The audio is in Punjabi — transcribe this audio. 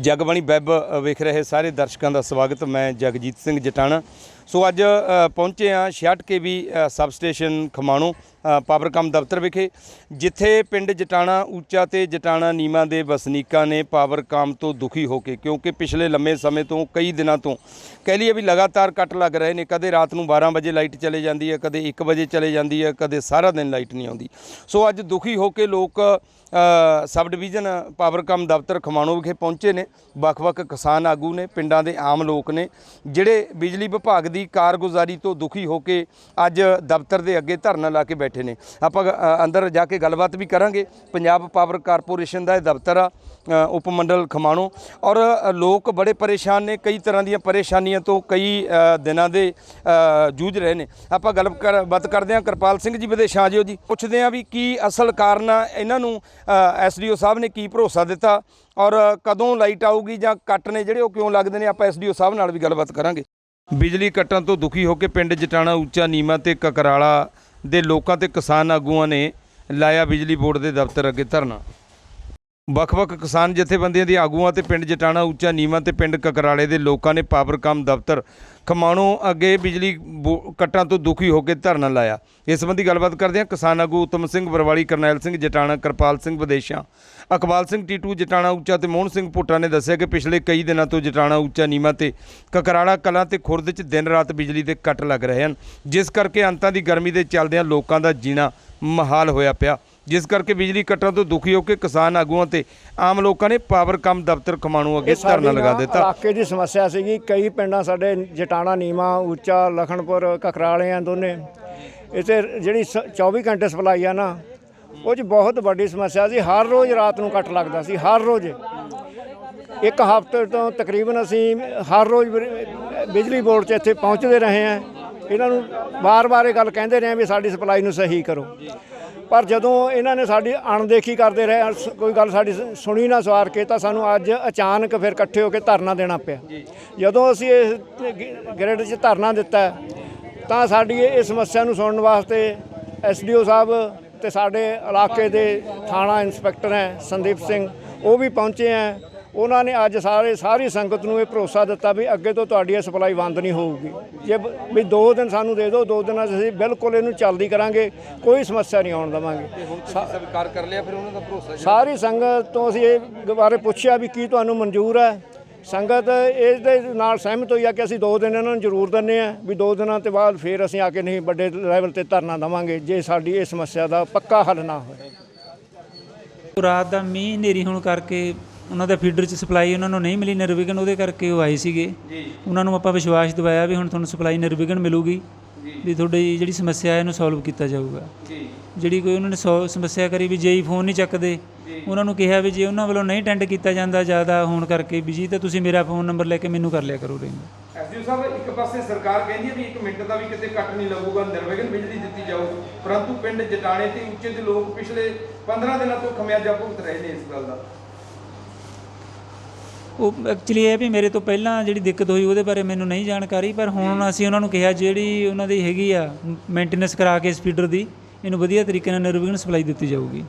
ਜਗਬਾਣੀ ਵੈਬ ਵੇਖ ਰਹੇ ਸਾਰੇ ਦਰਸ਼ਕਾਂ ਦਾ ਸਵਾਗਤ। ਮੈਂ ਜਗਜੀਤ ਸਿੰਘ ਜਟਾਣਾ। ਸੋ ਅੱਜ ਅ, ਪਹੁੰਚੇ ਆ 66 ਕੇਵੀ ਸਬ ਸਟੇਸ਼ਨ ਖਮਾਣੋ ਅ, ਪਾਵਰਕਾਮ ਦਫ਼ਤਰ ਵਿਖੇ ਜਿੱਥੇ ਪਿੰਡ ਜਟਾਣਾ ਉੱਚਾ ਤੇ ਜਟਾਣਾ ਨੀਮਾ ਦੇ ਵਸਨੀਕਾਂ ਨੇ ਪਾਵਰਕਾਮ ਤੋਂ ਦੁਖੀ ਹੋ ਕੇ ਕਿਉਂਕਿ ਪਿਛਲੇ ਲੰਮੇ ਸਮੇਂ ਤੋਂ ਕਈ ਦਿਨਾਂ ਤੋਂ ਕਹਿ ਲਈਏ ਵੀ ਲਗਾਤਾਰ ਕੱਟ ਲੱਗ ਰਹੇ ਨੇ। ਕਦੇ ਰਾਤ ਨੂੰ 12 ਵਜੇ ਲਾਈਟ ਚਲੇ ਜਾਂਦੀ ਹੈ ਕਦੇ 1 ਵਜੇ ਚਲੇ ਜਾਂਦੀ ਹੈ ਕਦੇ ਸਾਰਾ ਦਿਨ ਲਾਈਟ ਨਹੀਂ ਆਉਂਦੀ। ਸੋ ਅੱਜ ਦੁਖੀ ਹੋ ਕੇ ਲੋਕ ਸਬ ਡਿਵੀਜ਼ਨ ਪਾਵਰਕਾਮ ਦਫ਼ਤਰ ਖਮਾਣੋ ਵਿਖੇ ਪਹੁੰਚੇ ਨੇ। ਵੱਖ-ਵੱਖ ਕਿਸਾਨ ਆਗੂ ਨੇ, ਪਿੰਡਾਂ ਦੇ ਆਮ ਲੋਕ ਨੇ, ਜਿਹੜੇ ਬਿਜਲੀ ਵਿਭਾਗ ਦੀ ਕਾਰਗੁਜ਼ਾਰੀ ਤੋਂ ਦੁਖੀ ਹੋ ਕੇ ਅੱਜ ਦਫ਼ਤਰ ਦੇ ਅੱਗੇ ਧਰਨਾ ਲਾ ਕੇ ਬੈਠੇ ਨੇ। ਆਪਾਂ ਅੰਦਰ ਜਾ ਕੇ ਗੱਲਬਾਤ ਵੀ ਕਰਾਂਗੇ। ਪੰਜਾਬ ਪਾਵਰ ਕਾਰਪੋਰੇਸ਼ਨ ਦਾ ਇਹ ਦਫ਼ਤਰ ਆ ਉਪ ਮੰਡਲ ਖਮਾਣੋ। ਔਰ ਲੋਕ ਬੜੇ ਪਰੇਸ਼ਾਨ ਨੇ, ਕਈ ਤਰ੍ਹਾਂ ਦੀਆਂ ਪਰੇਸ਼ਾਨੀਆਂ ਤੋਂ ਕਈ ਦਿਨਾਂ ਦੇ ਜੂਝ ਰਹੇ ਨੇ। ਆਪਾਂ ਗੱਲਬਾਤ ਕਰਦੇ ਹਾਂ ਕਿਰਪਾਲ ਸਿੰਘ ਜੀ, ਵਿਦੇਸ਼ਾਂ ਆ ਜਿਓ ਜੀ। ਪੁੱਛਦੇ ਹਾਂ ਵੀ ਕੀ ਅਸਲ ਕਾਰਨ ਆ ਇਹਨਾਂ ਨੂੰ ਐਸਡੀਓ ਸਾਹਿਬ ਨੇ ਕੀ ਭਰੋਸਾ ਦਿੱਤਾ ਔਰ ਕਦੋਂ ਲਾਈਟ ਆਊਗੀ ਜਾਂ ਕੱਟ ਨੇ ਜਿਹੜੇ ਉਹ ਕਿਉਂ ਲੱਗਦੇ ਨੇ, ਆਪਾਂ ਐਸਡੀਓ ਸਾਹਿਬ ਨਾਲ ਵੀ ਗੱਲਬਾਤ ਕਰਾਂਗੇ। ਬਿਜਲੀ ਕੱਟਣ ਤੋਂ ਦੁਖੀ ਹੋ ਕੇ ਪਿੰਡ ਜਟਾਣਾ, ਉੱਚਾ ਨੀਮਾ ਤੇ ਕਕਰਾਲਾ ਦੇ ਲੋਕਾਂ ਤੇ ਕਿਸਾਨ ਆਗੂਆਂ ਨੇ ਲਾਇਆ ਬਿਜਲੀ ਬੋਰਡ ਦੇ ਦਫ਼ਤਰ ਅੱਗੇ ਧਰਨਾ। ਵੱਖ-ਵੱਖ ਕਿਸਾਨ ਜਥੇਬੰਦੀਆਂ ਦੇ ਆਗੂਆਂ ਤੇ ਪਿੰਡ ਜਟਾਣਾ, ਉੱਚਾ ਨੀਵਾਂ ਤੇ ਪਿੰਡ ਕਕਰਾਲੇ ਦੇ ਲੋਕਾਂ ਨੇ ਪਾਵਰਕਾਮ ਦਫ਼ਤਰ ਖਮਾਣੋ ਅੱਗੇ ਬਿਜਲੀ ਬੋ- ਕੱਟਾਂ ਤੋਂ ਦੁਖੀ ਹੋ ਕੇ ਧਰਨਾ ਲਾਇਆ। ਇਸ ਸੰਬੰਧੀ ਗੱਲਬਾਤ ਕਰਦੇ ਹਾਂ ਕਿਸਾਨ ਆਗੂ ਉਤਮ ਸਿੰਘ ਬਰਵਾਲੀ ਕਰਨੈਲ ਸਿੰਘ ਜਟਾਣਾ, ਕਿਰਪਾਲ ਸਿੰਘ ਵਿਦੇਸ਼ਾਂ, ਅਕਬਾਲ ਸਿੰਘ ਟੀਟੂ, ਜਟਾਣਾ, ਉੱਚਾ ਤੇ ਮੋਹਨ ਸਿੰਘ ਭੁੱਟਾ ਨੇ ਦੱਸਿਆ ਕਿ ਪਿਛਲੇ ਕਈ ਦਿਨਾਂ ਤੋਂ ਜਟਾਣਾ, ਉੱਚਾ ਨੀਵਾਂ ਤੇ ਕਕਰਾਲਾ ਕਲਾਂ ਤੇ ਖੁਰਦ 'ਚ ਦਿਨ ਰਾਤ ਬਿਜਲੀ ਦੇ ਕੱਟ ਲੱਗ ਰਹੇ ਹਨ, ਜਿਸ ਕਰਕੇ ਅੰਤਾਂ ਦੀ ਗਰਮੀ ਦੇ ਚੱਲਦਿਆਂ ਲੋਕਾਂ ਦਾ ਜੀਣਾ ਮਹਾਲ ਹੋਇਆ ਪਿਆ। ਜਿਸ ਕਰਕੇ ਬਿਜਲੀ ਕੱਟਾਂ ਤੋਂ ਦੁਖੀ ਹੋ ਕੇ ਕਿਸਾਨ ਆਗੂਆਂ ਤੇ ਆਮ ਲੋਕਾਂ ਨੇ ਪਾਵਰਕਾਮ ਦਫ਼ਤਰ ਖਮਾਣੋ ਅੱਗੇ ਧਰਨਾ ਲਗਾ ਦਿੱਤਾ। ਇਲਾਕੇ ਦੀ ਸਮੱਸਿਆ ਸੀਗੀ ਕਈ ਪਿੰਡਾਂ ਸਾਡੇ ਜਟਾਣਾ ਨੀਮਾ ਉੱਚਾ ਲਖਣਪੁਰ ਕਕਰਾਲੇ ਆ ਦੋਨੇ। ਇੱਥੇ ਜਿਹੜੀ ਸ- 24 ਘੰਟੇ ਸਪਲਾਈ ਆ ਨਾ ਉਹ 'ਚ ਬਹੁਤ ਵੱਡੀ ਸਮੱਸਿਆ ਸੀ। ਹਰ ਰੋਜ਼ ਰਾਤ ਨੂੰ ਕੱਟ ਲੱਗਦਾ ਸੀ ਹਰ ਰੋਜ਼। ਇੱਕ ਹਫ਼ਤੇ ਤੋਂ ਤਕਰੀਬਨ ਅਸੀਂ ਹਰ ਰੋਜ਼ ਬਿਜਲੀ ਬੋਰਡ 'ਚ ਇੱਥੇ ਪਹੁੰਚਦੇ ਰਹੇ ਆ। ਇਹਨਾਂ ਨੂੰ ਵਾਰ-ਵਾਰ ਇਹ ਗੱਲ ਕਹਿੰਦੇ ਰਹੇ ਵੀ ਸਾਡੀ ਸਪਲਾਈ ਨੂੰ ਸਹੀ ਕਰੋ। ਪਰ ਜਦੋਂ ਇਹਨਾਂ ਨੇ ਸਾਡੀ ਅਣਦੇਖੀ ਕਰਦੇ ਰਹੇ ਕੋਈ ਗੱਲ ਸਾਡੀ ਸੁਣੀ ਨਾ ਸਵਾਰ ਕੇ ਤਾਂ ਸਾਨੂੰ ਅੱਜ ਅਚਾਨਕ ਫਿਰ ਇਕੱਠੇ ਹੋ ਕੇ ਧਰਨਾ ਦੇਣਾ ਪਿਆ। ਜਦੋਂ ਅਸੀਂ ਇਸ ਗ੍ਰਿਡ 'ਚ ਧਰਨਾ ਦਿੱਤਾ ਤਾਂ ਸਾਡੀ ਇਹ ਸਮੱਸਿਆ ਨੂੰ ਸੁਣਨ ਵਾਸਤੇ ਐਸਡੀਓ ਸਾਹਿਬ ਤੇ ਸਾਡੇ ਇਲਾਕੇ ਦੇ ਥਾਣਾ ਇੰਸਪੈਕਟਰ ਹੈ ਸੰਦੀਪ ਸਿੰਘ ਉਹ ਵੀ ਪਹੁੰਚੇ ਹੈ। ਉਹਨਾਂ ਨੇ ਅੱਜ ਸਾਰੇ ਸਾਰੀ ਸੰਗਤ ਨੂੰ ਇਹ ਭਰੋਸਾ ਦਿੱਤਾ ਵੀ ਅੱਗੇ ਤੋਂ ਤੁਹਾਡੀ ਇਹ ਸਪਲਾਈ ਬੰਦ ਨਹੀਂ ਹੋਊਗੀ। ਜੇ ਵੀ 2 ਦਿਨ ਸਾਨੂੰ ਦੇ ਦਿਓ 2 ਦਿਨਾਂ 'ਚ ਅਸੀਂ ਬਿਲਕੁਲ ਇਹਨੂੰ ਚੱਲਦੀ ਕਰਾਂਗੇ ਕੋਈ ਸਮੱਸਿਆ ਨਹੀਂ ਆਉਣ ਦੇਵਾਂਗੇ। ਸਵੀਕਾਰ ਕਰ ਲਿਆ ਫਿਰ ਉਹਨਾਂ ਦਾ ਭਰੋਸਾ ਸਾਰੀ ਸੰਗਤ ਤੋਂ ਅਸੀਂ ਇਹ ਬਾਰੇ ਪੁੱਛਿਆ ਵੀ ਕੀ ਤੁਹਾਨੂੰ ਮਨਜ਼ੂਰ ਹੈ। ਸੰਗਤ ਇਸ ਦੇ ਨਾਲ ਸਹਿਮਤ ਹੋਈ ਆ ਕਿ ਅਸੀਂ 2 ਦਿਨ ਇਹਨਾਂ ਨੂੰ ਜ਼ਰੂਰ ਦਿੰਨੇ ਆ ਵੀ 2 ਦਿਨਾਂ ਤੋਂ ਬਾਅਦ ਫਿਰ ਅਸੀਂ ਆ ਕੇ ਨਹੀਂ ਵੱਡੇ ਲੈਵਲ ਤੇ ਧਰਨਾ ਦੇਵਾਂਗੇ ਜੇ ਸਾਡੀ ਇਹ ਸਮੱਸਿਆ ਦਾ ਪੱਕਾ ਹੱਲ ਨਾ ਹੋਏ। ਰਾਤ ਦਾ ਮੀਂਹ ਹਨੇਰੀ ਹੋਣ ਕਰਕੇ ਉਹਨਾਂ ਦਾ ਫੀਡਰ 'ਚ ਸਪਲਾਈ ਉਹਨਾਂ ਨੂੰ ਨਹੀਂ ਮਿਲੀ ਨਿਰਵਿਘਨ ਉਹਦੇ ਕਰਕੇ ਉਹ ਆਏ ਸੀਗੇ। ਉਹਨਾਂ ਨੂੰ ਆਪਾਂ ਵਿਸ਼ਵਾਸ ਦਿਵਾਇਆ ਵੀ ਹੁਣ ਤੁਹਾਨੂੰ ਸਪਲਾਈ ਨਿਰਵਿਘਨ ਮਿਲੂਗੀ ਵੀ ਤੁਹਾਡੀ ਜਿਹੜੀ ਸਮੱਸਿਆ ਹੈ ਇਹਨੂੰ ਸੋਲਵ ਕੀਤਾ ਜਾਊਗਾ। ਜਿਹੜੀ ਕੋਈ ਉਹਨਾਂ ਨੇ ਸੋ ਸਮੱਸਿਆ ਕਰੀ ਵੀ ਜੇਈ ਫੋਨ ਨਹੀਂ ਚੱਕਦੇ ਉਹਨਾਂ ਨੂੰ ਕਿਹਾ ਵੀ ਜੇ ਉਹਨਾਂ ਵੱਲੋਂ ਨਹੀਂ ਅਟੈਂਡ ਕੀਤਾ ਜਾਂਦਾ ਜ਼ਿਆਦਾ ਹੋਣ ਕਰਕੇ ਵੀ ਜੀ ਤਾਂ ਤੁਸੀਂ ਮੇਰਾ ਫੋਨ ਨੰਬਰ ਲੈ ਕੇ ਮੈਨੂੰ ਕਰ ਲਿਆ ਕਰੋ ਰਿੰਗ ਐਸਡੀਓ ਸਾਹਿਬ ਇੱਕ ਪਾਸੇ ਸਰਕਾਰ ਕਹਿੰਦੀ ਹੈ ਵੀ 1 ਮਿੰਟ ਦਾ ਵੀ ਕਿਤੇ ਕੱਟ ਨਹੀਂ ਲੱਗੂਗਾ ਨਿਰਵਿਘਨ ਬਿਜਲੀ ਦਿੱਤੀ ਜਾਊ। ਪਰੰਤੂ ਪਿੰਡ ਜਟਾਣੇ ਤੇ ਉੱਚੇ ਦੇ ਲੋਕ ਪਿਛਲੇ 15 ਦਿਨਾਂ ਤੋਂ ਖਮਿਆਜਾ ਭੁਗਤ ਰਹੇ ਨੇ ਇਸ ਗੱਲ ਦਾ। ਉਹ ਐਕਚੁਅਲੀ ਇਹ ਵੀ ਮੇਰੇ ਤੋਂ ਪਹਿਲਾਂ ਜਿਹੜੀ ਦਿੱਕਤ ਹੋਈ ਉਹਦੇ ਬਾਰੇ ਮੈਨੂੰ ਨਹੀਂ ਜਾਣਕਾਰੀ ਪਰ ਹੁਣ ਅਸੀਂ ਉਹਨਾਂ ਨੂੰ ਕਿਹਾ ਜਿਹੜੀ ਉਹਨਾਂ ਦੀ ਹੈਗੀ ਆ ਮੇਨਟੇਨੈਂਸ ਕਰਾ ਕੇ ਇਸ ਫੀਡਰ ਦੀ ਇਹਨੂੰ ਵਧੀਆ ਤਰੀਕੇ ਨਾਲ ਨਿਰਵਿਘਨ ਸਪਲਾਈ ਦਿੱਤੀ ਜਾਊਗੀ।